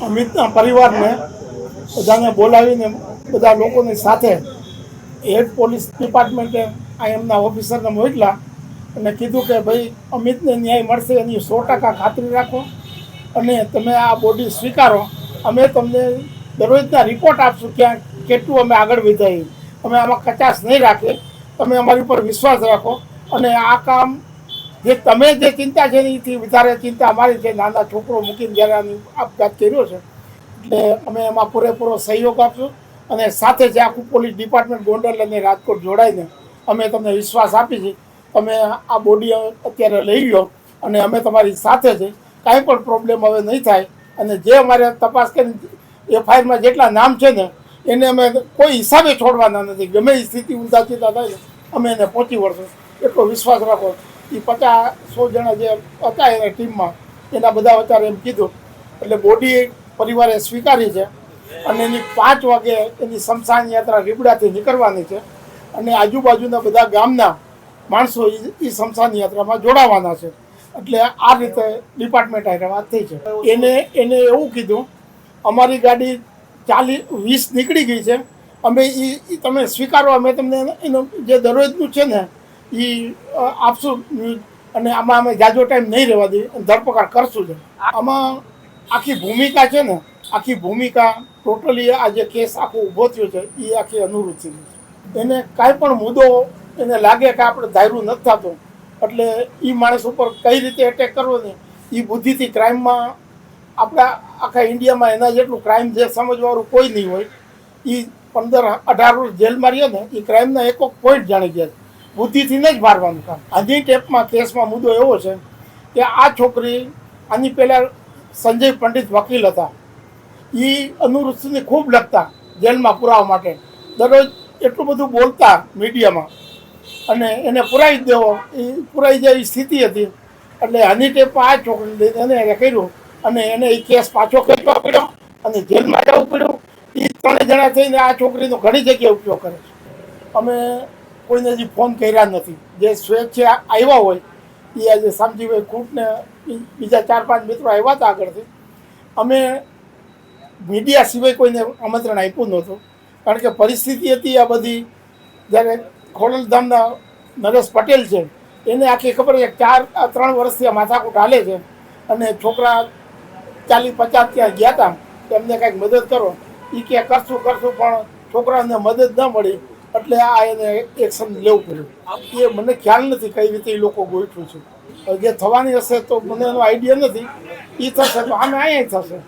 અમિતના પરિવારને બધાને બોલાવીને બધા લોકોની સાથે હેડ પોલીસ ડિપાર્ટમેન્ટે આ એમના ઓફિસરને મોકલા અને કીધું કે ભાઈ, અમિતને ન્યાય મળશે, એની સો ટકા ખાતરી રાખો અને તમે આ બોડી સ્વીકારો. અમે તમને દરરોજના રિપોર્ટ આપશું ક્યાં કેટલું અમે આગળ વધાઈએ અમે આમાં કચાશ નહીં રાખીએ. તમે અમારી ઉપર વિશ્વાસ રાખો અને આ કામ જે તમે જે ચિંતા છે એથી વધારે ચિંતા અમારી છે. નાના છોકરો મૂકીને જ્યારે આપઘાત કર્યો છે, એટલે અમે એમાં પૂરેપૂરો સહયોગ આપશું અને સાથે જે આખું પોલીસ ડિપાર્ટમેન્ટ ગોંડલ અને રાજકોટ જોડાઈને અમે તમને વિશ્વાસ આપી છે તમે આ બોડી અત્યારે લઈ લો અને અમે તમારી સાથે છે. કાંઈ પણ પ્રોબ્લેમ હવે નહીં થાય અને જે અમારે તપાસ કરીને એફઆઈઆરમાં જેટલા નામ છે ને, એને અમે કોઈ હિસાબે છોડવાના નથી. ગમે એ સ્થિતિ ઊંધા ચીતા થાય અમે એને પહોંચી વળશું. એટલો વિશ્વાસ રાખો. એ પચાસ સો જણા જે હતા એના ટીમમાં, એના બધા અત્યારે એમ કીધું, એટલે બોડી પરિવારે સ્વીકારી છે અને એની પાંચ વાગે એની શમશાન યાત્રા રીબડાથી નીકળવાની છે અને આજુબાજુના બધા ગામના માણસો એ શમશાન યાત્રામાં જોડાવાના છે. એટલે આ રીતે ડિપાર્ટમેન્ટ આઈ વાત થઈ છે. એને એને એવું કીધું, અમારી ગાડી ચાલીસ વીસ નીકળી ગઈ છે. અમે એ તમે સ્વીકારવા અમે તમને એનું જે દરરોજનું છે ને એ આપશું. અને આમાં અમે જાજો ટાઈમ નહીં રહેવા દઈએ, અને ધરપકડ કરશું જ. આમાં આખી ભૂમિકા છે ને, આખી ભૂમિકા ટોટલી આ જે કેસ આખો ઊભો થયો છે એ આખી અનુરૂચિની છે. એને કાંઈ પણ મુદ્દો એને લાગે કે આપણે ધાર્યું નથી થતું, એટલે એ માણસ ઉપર કઈ રીતે એટેક કરવો ને એ બુદ્ધિથી ક્રાઇમમાં આપણા આખા ઇન્ડિયામાં એના જેટલું ક્રાઇમ જે સમજવાળું કોઈ નહીં હોય એ પંદર અઢાર જેલમાં રહીએ ને એ ક્રાઇમના એક પોઈન્ટ જાણી ગયા છે. બુદ્ધિથી જ મારવાનું કામ. આની ટેપમાં, કેસમાં મુદ્દો એવો છે કે આ છોકરી, આની પહેલાં સંજય પંડિત વકીલ હતા. એ અનુરુચિને ખૂબ લખતા જેલમાં પુરાવા માટે. દરરોજ એટલું બધું બોલતા મીડિયામાં. અને એને પુરાવી દેવો એ પુરાઈ જાય સ્થિતિ હતી. એટલે હની ટેપમાં આ છોકરી એને એને કર્યું અને એને એ કેસ પાછો ખેંચવા પડ્યો અને જેલમાં જવું પડ્યું. એ ત્રણે જણા થઈને આ છોકરીનો ઘણી જગ્યાએ ઉપયોગ કરે છે. અમે કોઈને હજી ફોન કર્યા નથી. જે સ્વેચ્છા આવ્યા હોય, એ આજે શામજીભાઈ ખૂટને બીજા ચાર પાંચ મિત્રો આવ્યા હતા આગળથી. અમે મીડિયા સિવાય કોઈને આમંત્રણ આપ્યું નહોતું. કારણ કે પરિસ્થિતિ હતી આ બધી. જ્યારે ખોડલધામના નરેશ પટેલ છે, એને આખી ખબર કે ચાર ત્રણ વર્ષથી આ માથાકૂટ હાલે છે. અને છોકરા ચાલીસ પચાસ ત્યાં ગયા હતા. એમને કાંઈક મદદ કરો. એ કે, કરશું કરશું, પણ છોકરાને મદદ ન મળી. એટલે આ એને એક્શન લેવું પડ્યું. એ મને ખ્યાલ નથી કઈ રીતે એ લોકો ગોઠવું છે. જે થવાની હશે તો મને એનો આઈડિયા નથી. એ થશે તો આમે અહીંયા થશે.